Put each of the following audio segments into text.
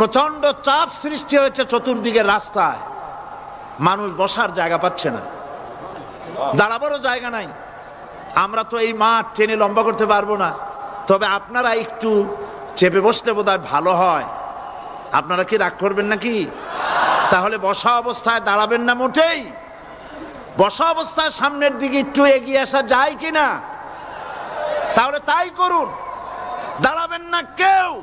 প্রচণ্ড চাপ সৃষ্টি হয়েছে চতুর্দিকে রাস্তায়। মানুষ বসার জায়গা পাচ্ছে না। দাঁড়াবারও জায়গা নাই। আমরা তো এই মাঠ টেনে লম্বা করতে পারব না। তবে আপনারা একটু চেপে বসলে বোধ ভালো হয়। আপনারা কি রাগ করবেন নাকি? তাহলে বসা অবস্থায় দাঁড়াবেন না মোটেই। বসা অবস্থায় সামনের দিকে একটু এগিয়ে আসা যায় কি না তাহলে তাই করুন। দাঁড়াবেন না কেউ।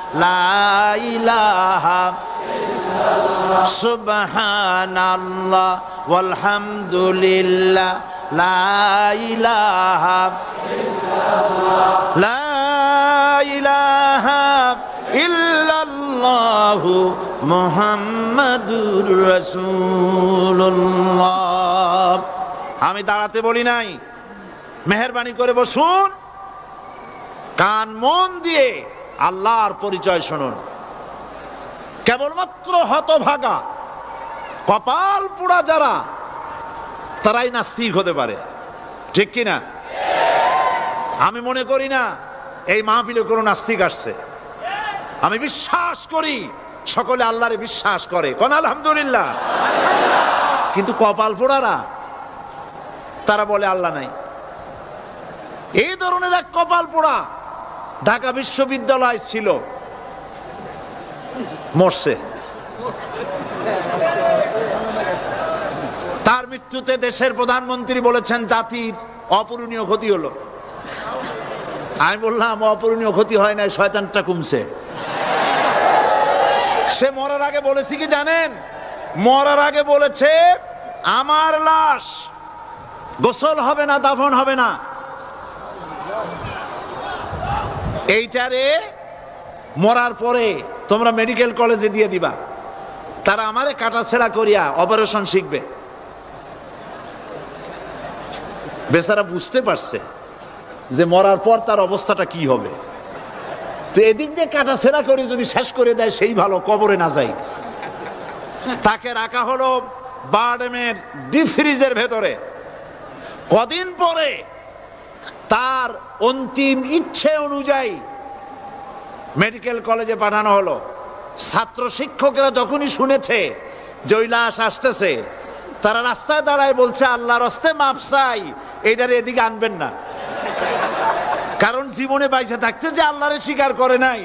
ইলাহা সুবহানাল্লাহ ওয়ালহামদুলিল্লাহ লা ইলাহা লা ইলাহা ইল্লাল্লাহু মুহাম্মাদুর রাসূলুল্লাহ। আমি দাঁড়াতে বলি নাই। মেহরবানি করে বসুন। কান মন দিয়ে আল্লাহর পরিচয় শুনুন। কেবলমাত্র হতভাগা, কপাল পোড়া যারা, তারাই নাস্তিক হতে পারে। ঠিক কিনা আমি মনে করি না এই মাহফিলে কোনো নাস্তিক আসছে। আমি বিশ্বাস করি সকলে আল্লাহরে বিশ্বাস করে। কোন আলহামদুলিল্লাহ। কিন্তু কপাল পোড়ারা, তারা বলে আল্লাহ নাই। এই ধরনের এক কপাল পোড়া ঢাকা বিশ্ববিদ্যালয় ছিল। মরছে। তার মৃত্যুতে দেশের প্রধানমন্ত্রী বলেছেন, জাতির অপূরণীয় ক্ষতি হলো। আমি বললাম, অপূরণীয় ক্ষতি হয় নাই, শয়তানটা কমছে। সে মরার আগে বলেছি কি জানেন? মরার আগে বলেছে, আমার লাশ গোসল হবে না, দাফন হবে না। এইটারে মরার পরে তোমরা মেডিকেল কলেজে দিয়ে দিবা। তারা আমারে কাটাছেড়া করিয়া অপারেশন শিখবে। বেচারা বুঝতে পারছে যে মরার পর তার অবস্থাটা কি হবে। তো এদিক দিয়ে কাটাছেড়া করে যদি শেষ করে দেয়, সেই ভালো, কবরে না যাই। তাকে রাখা হলো বারডেমের ডিপ ফ্রিজের ভেতরে। কদিন পরে তার অন্তিম ইচ্ছে অনুযায়ী মেডিকেল কলেজে পাঠানো হলো। ছাত্র শিক্ষকেরা যখনই শুনেছে যে ওই লাশ আসতেছে, তারা রাস্তায় দাঁড়ায় বলছে, আল্লাহর হস্তে মাপ চাই এইটার এদিকে আনবেন না। কারণ জীবনে বাইসে থাকতে যে আল্লাহরে স্বীকার করে নাই,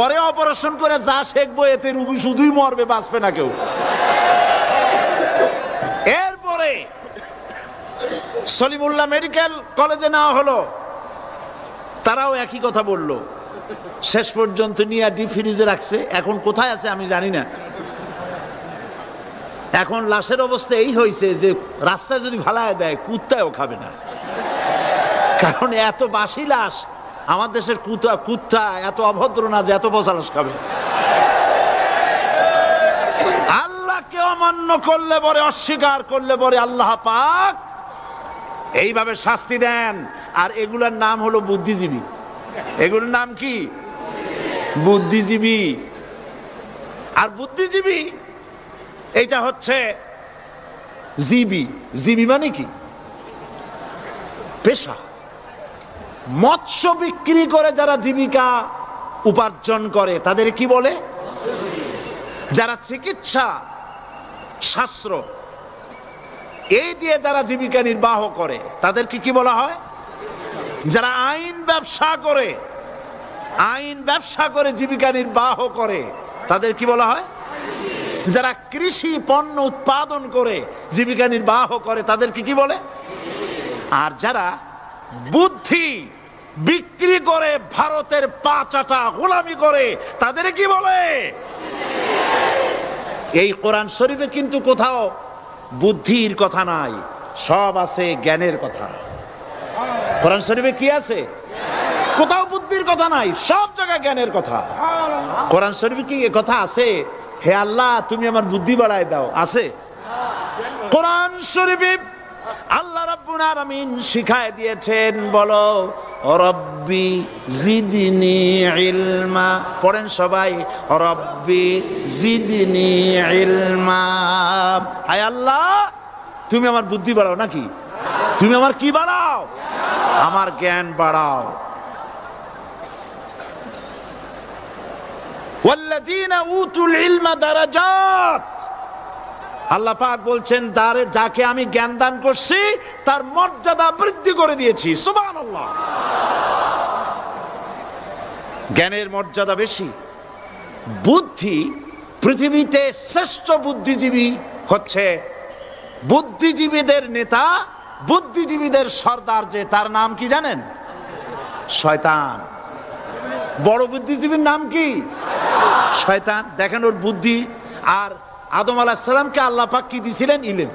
ওরে অপারেশন করে যা শেখবো, এতে রুগী শুধুই মরবে, বাঁচবে না কেউ এরপরে সলিমুল্লাহ মেডিকেল কলেজে নেওয়া হলো। তারাও একই কথা বলল। শেষ পর্যন্ত নিয়ে ডি ফ্রিজে রাখছে। এখন কোথায় আছে আমি জানি না। এখন লাশের অবস্থা এই হয়েছে যে রাস্তায় যদি ভালায় দেয়, কুত্তায়ও খাবে না। কারণ এত বাসি লাশ, আমার দেশের কুত্তা কুত্তা এত অভদ্র না যে এত বসা লাশ খাবে। আল্লাহকে অমান্য করলে পরে, অস্বীকার করলে পরে আল্লাহ পাক এইভাবে শাস্তি দেন। আর এগুলার নাম হলো বুদ্ধিজীবী। এগুলোর নাম কি? বুদ্ধিজীবী। আর বুদ্ধিজীবী এটা হচ্ছে জীবী। জীবী মানে কি? পেশা। মৎস্য বিক্রি করে যারা জীবিকা উপার্জন করে, তাদের কি বলে? যারা চিকিৎসা, শাস্ত্র এই দিয়ে যারা জীবিকা নির্বাহ করে, তাদেরকে কি বলা হয়? যারা আইন ব্যবসা করে, আইন ব্যবসা করে জীবিকা নির্বাহ করে, তাদের কি বলা হয়? যারা কৃষি পণ্য উৎপাদন করে, জীবিকা নির্বাহ করে, তাদেরকে কি বলে? আর যারা বুদ্ধি বিক্রি করে ভারতের পাচাটা গোলামি করে, তাদের কি বলে? এই কোরআন শরীফে কিন্তু কোথাও বুদ্ধির কথা নাই, সব আছে জ্ঞানের কথা। কোরআন শরীফে কি আছে? কোথাও বুদ্ধির কথা নাই, সব জায়গায় জ্ঞানের কথা। কোরআন শরীফে কি কথা আছে? হে আল্লাহ, তুমি আমার বুদ্ধি বাড়ায় দাও, আছে? কোরআন শরীফে আল্লাহ রাব্বুল আলামিন শিখায় দিয়েছেন, বলো রব্বি জিদনি ইলমা। পড়েন সবাই রব্বি জিদনি ইলমা। হায় আল্লাহ, তুমি আমার বুদ্ধি বাড়াও নাকি? তুমি আমার কি বাড়াও? আমার জ্ঞান বাড়াও। ওয়াল্লাযীনা উতুল ইলমা দারাজাত। আল্লাহ পাক বলছেন তারে যাকে আমি জ্ঞান দান করছি, তার মর্যাদা বৃদ্ধি করে দিয়েছি। সুবহানাল্লাহ। জ্ঞানের মর্যাদা বেশি। বুদ্ধি পৃথিবীতে শ্রেষ্ঠ বুদ্ধিজীবী হচ্ছে বুদ্ধিজীবীদের নেতা, বুদ্ধিজীবীদের সর্দার যে, তার নাম কি জানেন? শয়তান। বড় বুদ্ধিজীবীর নাম কি? শয়তান। দেখেন ওর বুদ্ধি। আর আদম আলাহিসাল্লামকে আল্লাহ পাক কি দিছিলেন? ইলেম।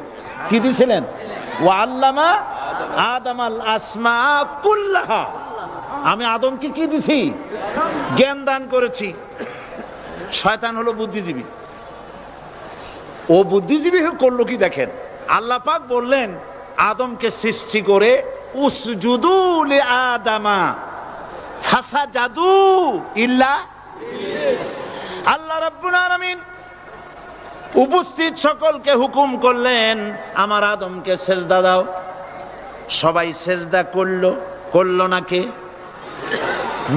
কি দিছিলেন? ও আল্লামা আদম আল আসমা কুল্লাহা। আমি আদমকে কি দিছি? জ্ঞান দান করেছি। শয়তান হলো বুদ্ধিজীবী। ও বুদ্ধিজীবী করল কি দেখেন? আল্লাহ পাক বললেন, আদমকে সৃষ্টি করে উসজুদু লি আদামা। ফাসা জাদু ইল্লা আল্লাহ রাব্বুল আলামিন উপস্থিত সকলকে হুকুম করলেন, আমার আদমকে সেজদা দাও। সবাই সেজদা করল করল না কে?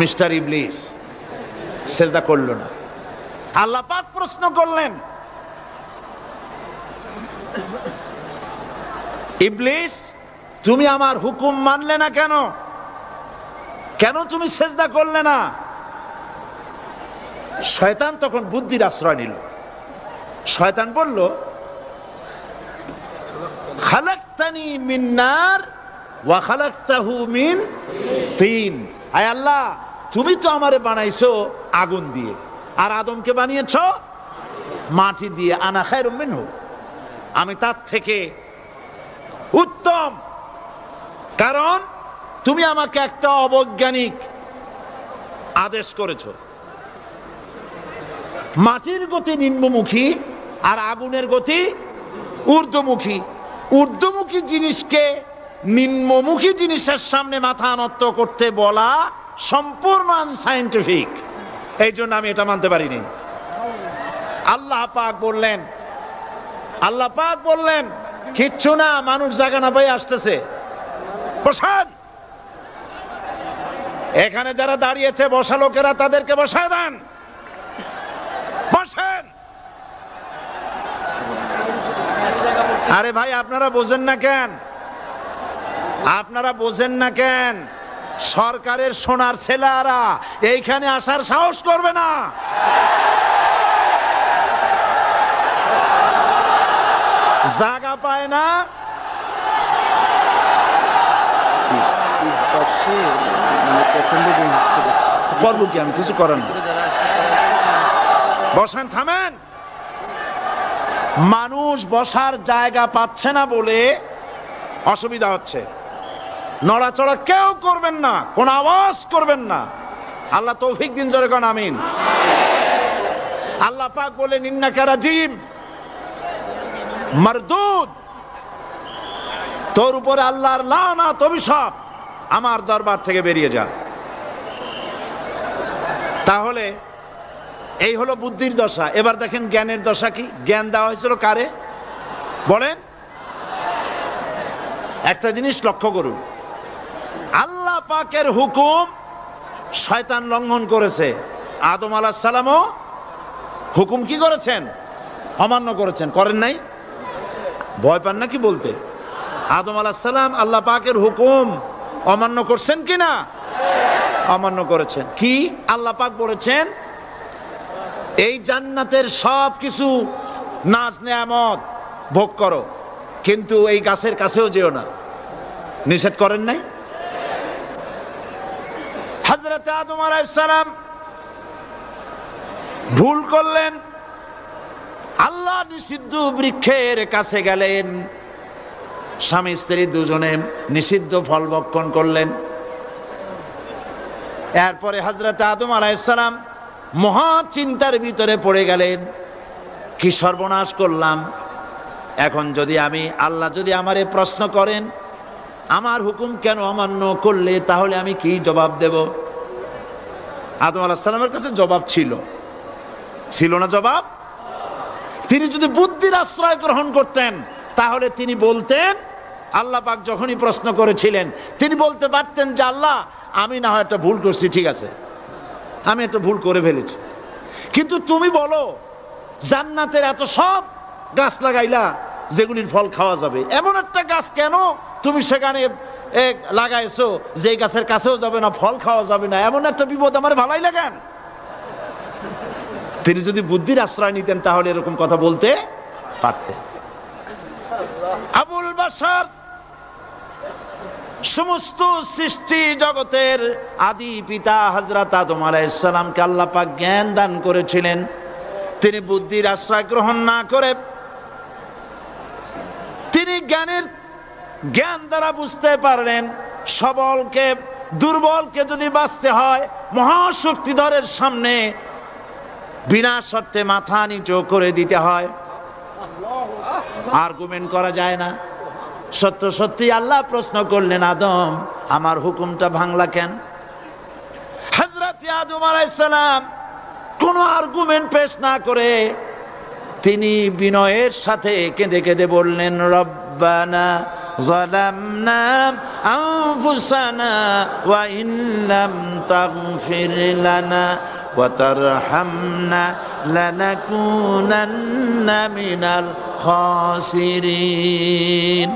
মিস্টার ইবলিস, সেজদা করল না। আল্লাহ পাক প্রশ্ন করলেন, ইবলিস, তুমি আমার হুকুম মানলে না কেন? কেন তুমি সেজদা করলে না? শয়তান তখন বুদ্ধির আশ্রয় নিল। শয়তান বলল, খালাক্তানি মিন্নার ওয়া খালাক্তাহু মিন তিন। আয় আল্লাহ, তুমি তো আমারে বানাইছো আগুন দিয়ে। আর আদমকে বানিয়েছো? মাটি দিয়ে। আনা খায়রুম মিনহু। আমি তার থেকে উত্তম। কারণ তুমি আমাকে একটা অবৈজ্ঞানিক আদেশ করেছ। মাটির গতি নিম্নমুখী আর আগুনের গতি ঊর্ধ্বমুখী। ঊর্ধ্বমুখী জিনিসকে নিম্নমুখী জিনিসের সামনে মাথা নত করতে বলা সম্পূর্ণ আনসাইন্টিফিক এই জন্য আমি এটা মানতে পারিনি। আল্লাহ পাক বললেন, আল্লাহ পাক বললেন, কিচ্ছু না, মানুষ জায়গা না পাই আসতেছে। বসান। এখানে যারা দাঁড়িয়েছে, বসা লোকেরা তাদেরকে বসায় দেন বসেন আরে ভাই, আপনারা বোঝেন না কেন? আপনারা বোঝেন না কেন? সরকারের সোনার ছেলেরা এইখানে আসার সাহস করবে না। জায়গা পায় না। করব কি আমি কিছু করেন বসেন, থামেন। মানুষ বসার জায়গা পাচ্ছে না বলে অসুবিধা হচ্ছে। নড়াচড়া কেউ করবেন না, কোন আওয়াজ করবেন না। আল্লাহ তৌফিক দিন, জোরে কোন, আমিন। আল্লাহ পাক বলে নিন্না কারাজিম মারদুদ। তোর উপরে আল্লাহর লানাত, অভিশাপ। আমার দরবার থেকে বেরিয়ে যা। তাহলে এই হলো বুদ্ধির দশা। এবার দেখেন জ্ঞানের দশা কি? জ্ঞান দেওয়া হয়েছিল কারে? বলেন। একটা জিনিস লক্ষ্য করুন। আল্লাহ পাকের হুকুম শয়তান লঙ্ঘন করেছে। আদম আলাহ সালামও হুকুম কি করেছেন? অমান্য করেছেন। করেন নাই? ভয় পান না কি বলতে? আদম আলাহ সালাম আল্লাহ পাকের হুকুম অমান্য করছেন কি না? অমান্য করেছেন। কি? আল্লাহ পাক বলেছেন এই জান্নাতের সব কিছু নাচ নেয়ামত ভোগ করো, কিন্তু এই গাছের কাছেও যেও না। নিষেধ করেন নাই? হজরত আদম আলাইসালাম ভুল করলেন। আল্লাহ নিষিদ্ধ বৃক্ষের কাছে গেলেন। স্বামী স্ত্রী দুজনে নিষিদ্ধ ফল ভক্ষণ করলেন। এরপরে হজরত আদম আলাইসালাম মহা চিন্তার ভিতরে পড়ে গেলেন, কি সর্বনাশ করলাম। এখন যদি আমি, আল্লাহ যদি আমারে প্রশ্ন করেন, আমার হুকুম কেন অমান্য করলে, তাহলে আমি কি জবাব দেব? আদম আলাহ সালামের কাছে জবাব ছিল। ছিল না জবাব? তিনি যদি বুদ্ধির আশ্রয় গ্রহণ করতেন, তাহলে তিনি বলতেন, আল্লাহ পাক যখনই প্রশ্ন করেছিলেন, তিনি বলতে পারতেন যে, আল্লাহ, আমি না হয় একটা ভুল করছি, ঠিক আছে। আমি একটা ভুল করে ফেলেছি। কিন্তু তুমি বলো, জান্নাতের এত সব গাছ লাগাইলা, যেগুলির ফল খাওয়া যাবে, এমন একটা গাছ কেন তুমি সেখানে লাগাইছো যে গাছের কাছেও যাবে না, ফল খাওয়া যাবে না, এমন একটা বিপদ আমার ভালাই লাগান তিনি যদি বুদ্ধির আশ্রয় নিতেন, তাহলে এরকম কথা বলতে পারতেন। আবুল বাসার সমস্ত সৃষ্টি জগতের আদি পিতা হজরত আদম আলাইসালামকে আল্লাহ পাক জ্ঞান দান করেছিলেন। তিনি বুদ্ধির আশ্রয় গ্রহণ না করে তিনি জ্ঞানের জ্ঞান দ্বারা বুঝতে পারলেন, সবলকে, দুর্বলকে যদি বাঁচতে হয়, মহাশক্তিধরের সামনে বিনা শর্তে মাথা নিচু করে দিতে হয়। আর্গুমেন্ট করা যায় না। সত্য সত্যি আল্লাহ প্রশ্ন করলেন আদম আমার হুকুমটা ভাঙলা কেন হজরত আদম আলাইসালাম কোনো আর্গুমেন্ট পেশ না করে তিনি বিনয়ের সাথে কেঁদে কেঁদে বললেন রব্বানা ظلمنا أنفسنا وإن لم تغفر لنا وترحمنا لنكونن من الخاسرين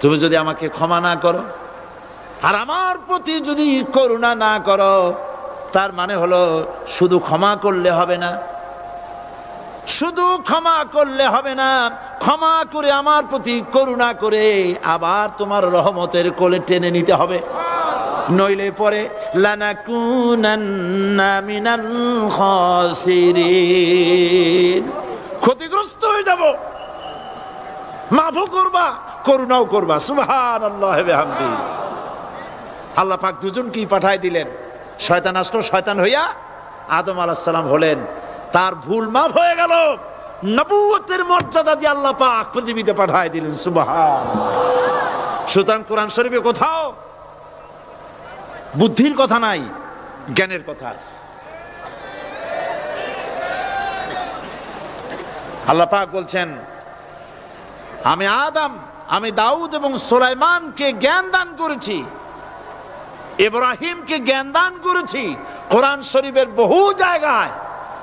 তুমি যদি আমাকে ক্ষমা না করো, আর আমার প্রতি যদি করুণা না করো, তার মানে হলো শুধু ক্ষমা করলে হবে না। শুধু ক্ষমা করলে হবে না, ক্ষমা করে আমার প্রতি করুণা করে আবার তোমার রহমতের কোলে টেনে নিতে হবে। নইলে পরে ক্ষতিগ্রস্ত হয়ে যাব। মাফও করবা। করুণাও করবা। সুবহান আল্লাহ হামদি আল্লাহ পাক দুজনকেই পাঠায় দিলেন। শয়তান আসলো, শয়তান হইয়া আদম আলাহিসাল্লাম হলেন। তার ভুল মাফ হয়ে গেল। নবুয়তের মর্যাদা দিয়ে আল্লাহ পাক পৃথিবীতে পাঠায় দিলেন। সুবহান সুতরাং কোরআন শরীফে কোথাও বুদ্ধির কথা নাই, জ্ঞানের কথা আছে। আল্লাহ পাক বলছেন, আমি আদম আমি দাউদ এবং সোলাইমানকে জ্ঞান দান করেছি, ইব্রাহিমকে জ্ঞান দান করেছি, কোরআন শরীফের বহু জায়গায়।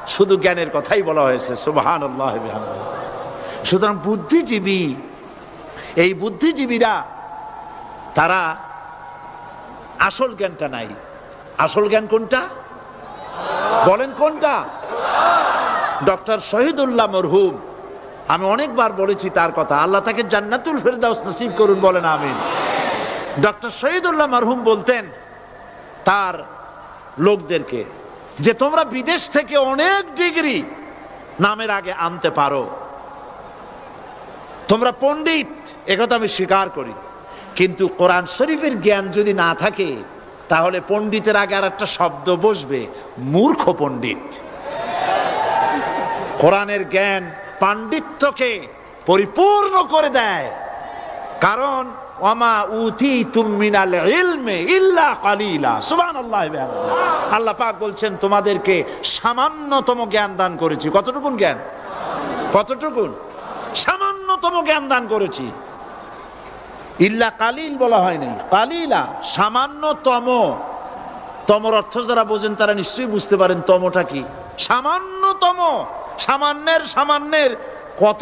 শুধু জ্ঞানের কথাই বলা হয়েছে সুবহান সুতরাং বুদ্ধিজীবী, এই বুদ্ধিজীবীরা, তারা আসল জ্ঞানটা নাই। আসল জ্ঞান কোনটা? বলেন কোনটা? ডক্টর শহীদুল্লাহ মরহুম। আমি অনেকবার বলেছি তার কথা, আল্লাহ তাকে জান্নাতুল ফেরদাউস নসিব করুন বলেন, আমিন। ডক্টর শহীদুল্লাহ মরহুম বলতেন তার লোকদেরকে যে তোমরা বিদেশ থেকে অনেক ডিগ্রি নামের আগে আনতে পারো। তোমরা পণ্ডিত একথা আমি স্বীকার করি। কিন্তু কোরআন শরীফের জ্ঞান যদি না থাকে, তাহলে পণ্ডিতের আগে আর একটা শব্দ বসবে, মূর্খ পণ্ডিত। কোরআনের জ্ঞান পাণ্ডিত্যকে পরিপূর্ণ করে দেয়। কারণ ওমা উতি তুমিনাল ইলমে ইল্লা কালিলা। সুবহানাল্লাহ আল্লাহ পাক বলছেন, তোমাদেরকে সামান্যতম জ্ঞান দান করেছি। কতটুকুন জ্ঞান? কতটুকুন? সামান্যতম জ্ঞান দান করেছি। ইল্লা কালিল বলা হয়নি কালিলা, সামান্যতম। তমর অর্থ যারা বোঝেন, তারা নিশ্চয়ই বুঝতে পারেন তমটা কি। সামান্যতম। সামান্যের সামান্যের কত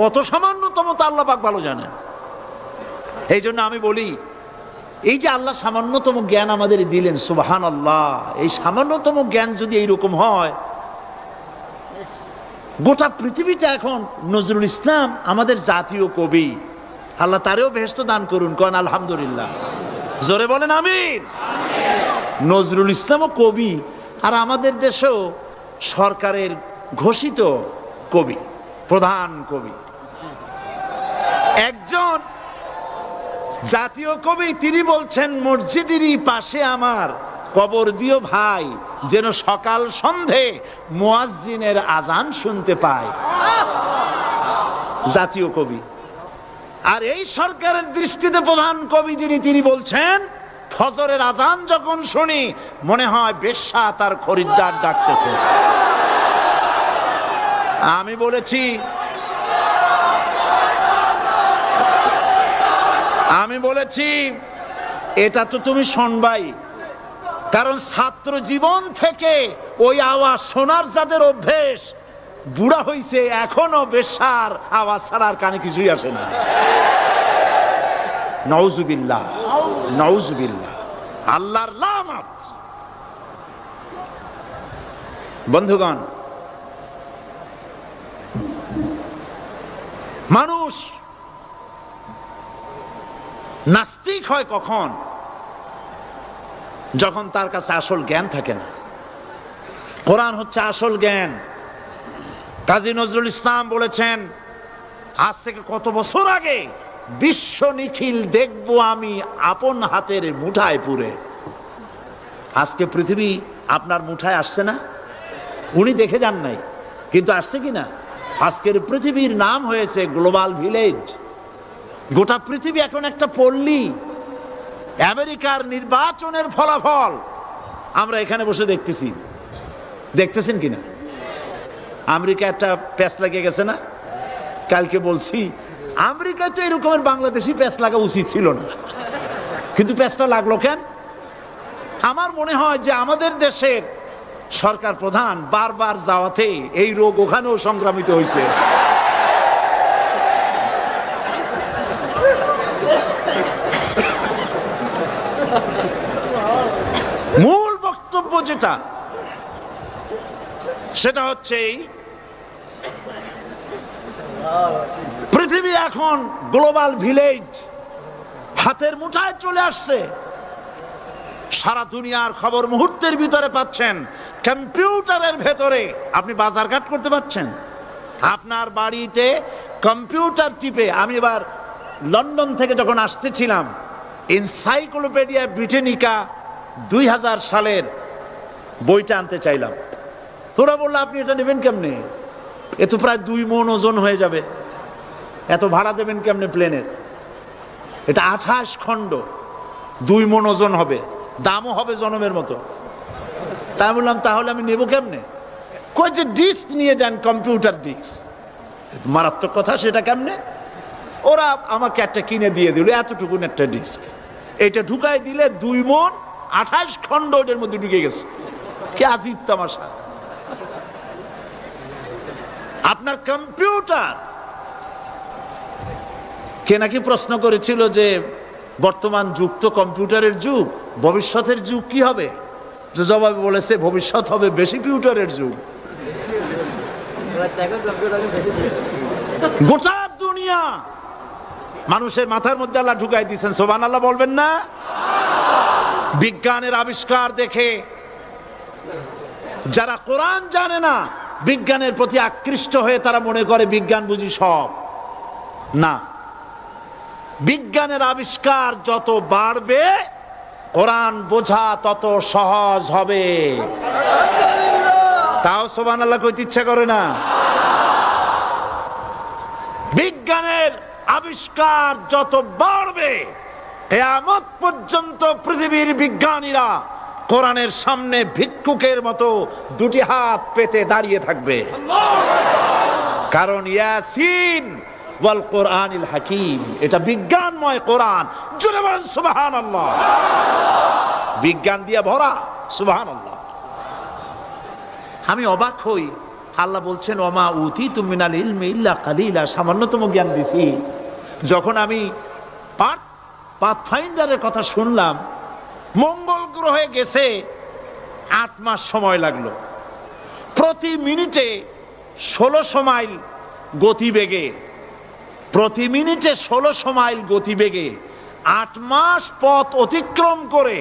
কত সামান্যতম তা আল্লাহ পাক ভালো জানেন। এই জন্য আমি বলি এই যে আল্লাহ সামান্যতম জ্ঞান আমাদের দিলেন সুবাহান আল্লাহ এই সামান্যতম জ্ঞান যদি এইরকম হয় গোটা পৃথিবীটা এখন নজরুল ইসলাম আমাদের জাতীয় কবি। আল্লাহ তারেও বেহেস্ত দান করুন কন আলহামদুলিল্লাহ। জোরে বলেন আমিন। নজরুল ইসলামও কবি আর আমাদের দেশেও সরকারের ঘোষিত কবি, প্রধান কবি। একজন জাতীয় কবি, তিনি বলছেন, মসজিদেরই পাশে আমার কবর দিও ভাই, যেন সকাল সন্ধে মুয়াজ্জিনের আজান শুনতে পায়। জাতীয় কবি। আর এই সরকারের দৃষ্টিতে প্রধান কবি যিনি, তিনি বলছেন, ফজরের আজান যখন শুনি, মনে হয় বেশ্যা তার খরিদ্দার ডাকতেছে। আমি বলেছি আমি বলেছি, এটা তো তুমি শুনবাই। কারণ ছাত্র জীবন থেকে ওই আওয়াজ শোনার যাদের অভ্যেস, বুড়া হইছে এখনও বেশার আওয়াজ ছাড়ার কানে কিছুই আসে না। নওজুবিল্লাহ নওজুবিল্লাহ, আল্লাহর লানত বন্ধুগণ মানুষ নাস্তিক হয় কখন? যখন তার কাছে আসল জ্ঞান থাকে না। কোরআন হচ্ছে আসল জ্ঞান। কাজী নজরুল ইসলাম বলেছেন, আজ থেকে কত বছর আগে বিশ্ব নিখিল দেখব আমি আপন হাতের মুঠায় পুরে। আজকে পৃথিবী আপনার মুঠায় আসছে না? উনি দেখে যান নাই, কিন্তু আসছে কি না? আজকের পৃথিবীর নাম হয়েছে গ্লোবাল ভিলেজ। গোটা পৃথিবী এখন একটা পল্লী। আমেরিকার নির্বাচনের ফলাফল আমরা এখানে বসে দেখতেছি। দেখতেছেন কিনা? আমেরিকা একটা প্যাচ লাগিয়ে গেছে না? কালকে বলছি, আমেরিকায় তো এরকমের বাংলাদেশি প্যাচ লাগা উচিত ছিল না। কিন্তু প্যাচটা লাগল কেন? আমার মনে হয় যে আমাদের দেশের সরকার প্রধান বারবার যাওয়াতে এই রোগ ওখানেও সংক্রামিত হয়েছে। মূল বক্তব্য যেটা, সেটা হচ্ছে পৃথিবী এখন গ্লোবাল ভিলেজ, হাতের মুঠায় চলে আসছে। সারা দুনিয়ার খবর মুহূর্তের ভিতরে পাচ্ছেন। কম্পিউটারের ভেতরে। আপনি বাজারঘাট করতে পারছেন? আপনার বাড়িতে কম্পিউটার টিপে আমি এবার লন্ডন থেকে যখন আসতেছিলাম, এনসাইক্লোপিডিয়া ব্রিটেনিকা দুই হাজার সালের বইটা আনতে চাইলাম। তোরা বলল, আপনি এটা নেবেন কেমনে? এ তো প্রায় দুই মন ওজন হয়ে যাবে। এত ভাড়া দেবেন কেমনে প্লেনের? এটা আঠাশ খণ্ড। দুই মন ওজন হবে। দামও হবে জনমের মতো। তাই বললাম, তাহলে আমি নেব কেমনে? কই যে ডিস্ক নিয়ে যান, কম্পিউটার ডিস্ক। মারাত্মক কথা, সেটা কেমনে? ওরা আমাকে একটা কিনে দিয়ে দিল, এতটুকুন একটা ডিস্ক। এটা ঢুকাই দিলে দুই মন আঠাশ খণ্ড ওটার মধ্যে ঢুকে গেছে। কি আজিব তামাশা। আপনার কম্পিউটার। কে নাকি প্রশ্ন করেছিল যে বর্তমান যুগ তো কম্পিউটারের যুগ, ভবিষ্যতের যুগ কি হবে? জবাবে বলেছে, ভবিষ্যৎ হবে বেশি পিউটারের যুগ। গোটা দুনিয়া মানুষের মাথার মধ্যে আল্লাহ ঢুকাই দিচ্ছেন সোবান আল্লাহ বলবেন না? বিজ্ঞানের আবিষ্কার দেখে যারা কোরআন জানে না, বিজ্ঞানের প্রতি আকৃষ্ট হয়ে তারা মনে করে বিজ্ঞান বুঝি সব। না। বিজ্ঞানের আবিষ্কার যত বাড়বে কোরআন বোঝা তত সহজ হবে। তাও সোবান আল্লাহ কইতে ইচ্ছা করে না। বিজ্ঞানের আবিষ্কার যত বাড়বে, কেয়ামত পর্যন্ত পৃথিবীর বিজ্ঞানীরা কোরআনের সামনে ভিক্ষুকের মতো দুটি হাত পেতে দাঁড়িয়ে থাকবে। কারণ ইয়াসিন ওয়াল কোরআনিল হাকিম। এটা বিজ্ঞানময় কোরআন। জুড়ে বলেন সুবাহান বিজ্ঞান দিয়ে ভরা সুবাহান আমি অবাক হই। আল্লাহ বলছেন ওমা উতি তুমিনাল ইলমে ইল্লা কালিলা। সামান্যতম জ্ঞান দিছি। যখন আমি পাথ পাথফাইন্ডারের কথা শুনলাম, মঙ্গল গ্রহে গেছে, আট মাস সময় লাগল। প্রতি মিনিটে ষোলোশো মাইল গতিবেগে প্রতি মিনিটে ষোলোশো মাইল গতিবেগে আট মাস পথ অতিক্রম করে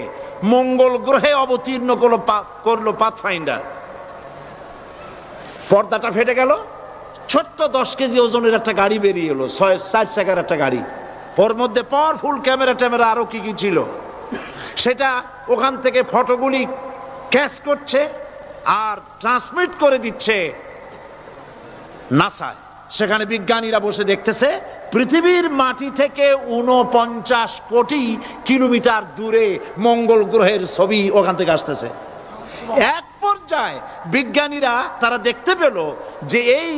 মঙ্গল গ্রহে অবতীর্ণ করল করল পাথফাইন্ডার পর্দাটা ফেটে গেল। ছোট্ট দশ কেজি ওজনের একটা গাড়ি বেরিয়ে এলো। ছয় চার চাকার একটা গাড়ি। ওর মধ্যে পাওয়ারফুল ক্যামেরা ট্যামেরা আরও কি কি ছিল। সেটা ওখান থেকে ফটোগুলি ক্যাচ করছে আর ট্রান্সমিট করে দিচ্ছে নাসায়। সেখানে বিজ্ঞানীরা বসে দেখতেছে, পৃথিবীর মাটি থেকে উনপঞ্চাশ কোটি কিলোমিটার দূরে মঙ্গল গ্রহের ছবি ওখান থেকে আসতেছে। এক পর্যায়ে বিজ্ঞানীরা তারা দেখতে পেল যে এই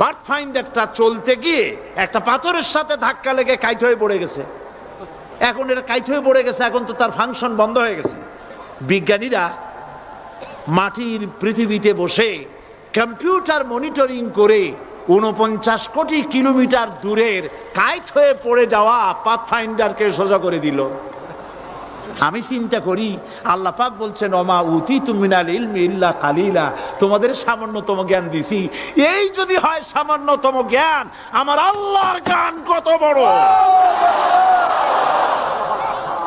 পার্ট ফাইন্ডারটা চলতে গিয়ে একটা পাথরের সাথে ধাক্কা লেগে কাইট হয়ে পড়ে গেছে। এখন এটা কাইট হয়ে পড়ে গেছে, এখন তো তার ফাংশন বন্ধ হয়ে গেছে। বিজ্ঞানীরা মাটির পৃথিবীতে বসে কম্পিউটার মনিটরিং করে উনপঞ্চাশ কোটি কিলোমিটার দূরের কাইট হয়ে পড়ে যাওয়া পাথফাইন্ডারকে সোজা করে দিল। আমি চিন্তা করি, আল্লাহ পাক বলছেন অমা উতি তুমিনাল ইলমি ইল্লা কালিলা। তোমাদের সামান্যতম জ্ঞান দিছি। এই যদি হয় সামান্যতম জ্ঞান, আমার আল্লাহর জ্ঞান কত বড়?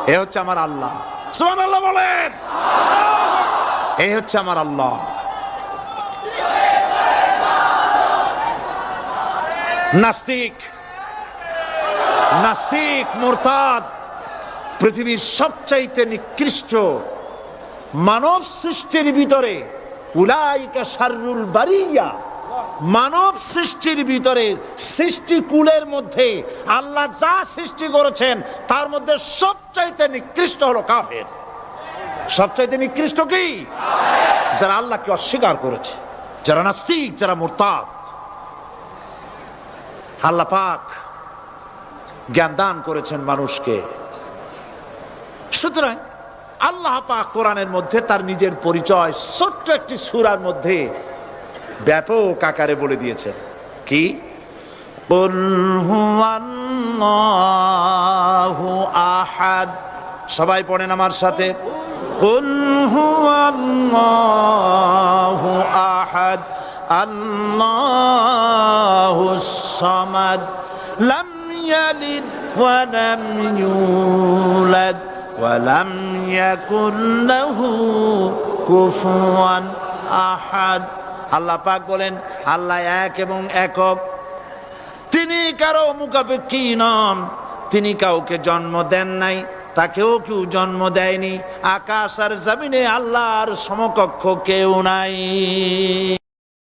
এ হচ্ছে আমার আল্লাহ। সুবহান আল্লাহ বলেন। এই হচ্ছে আমার আল্লাহ। নাস্তিক নাস্তিক মোরতাদ, পৃথিবীর সবচাইতে নিকৃষ্ট মানব সৃষ্টির ভিতরে, উলাইকা শাররুল বারিয়া। মানব সৃষ্টির ভিতরে সৃষ্টি কুলের মধ্যে আল্লাহ যা সৃষ্টি করেছেন, তার মধ্যে সবচাইতে নিকৃষ্ট হলো কাফের। সবচাইতে নিকৃষ্ট কি? যারা আল্লাহকে অস্বীকার করেছে, যারা নাস্তিক, যারা মোরতাদ। আল্লাহ পাক জ্ঞান দান করেছেন মানুষকে। সুতরাং আল্লাহ পাক কোরআনের মধ্যে তার নিজের পরিচয় ছোট্ট একটি সুরার মধ্যে ব্যাপক আকারে বলে দিয়েছেন। কি? আহাদ। সবাই পড়েন আমার সাথে। আহাদ। الله الصمد لم يلد ولم يولد ولم يكن له كفوا আহাদ আল্লাহ পাক বলেন আল্লাহ এক এবং একক তিনি কারো মুখাপেক্ষী নন তিনি কাউকে জন্ম দেন নাই তাকেও কেউ জন্ম দেয়নি আকাশ আর জমিনে আল্লাহর সমকক্ষ কেউ নাই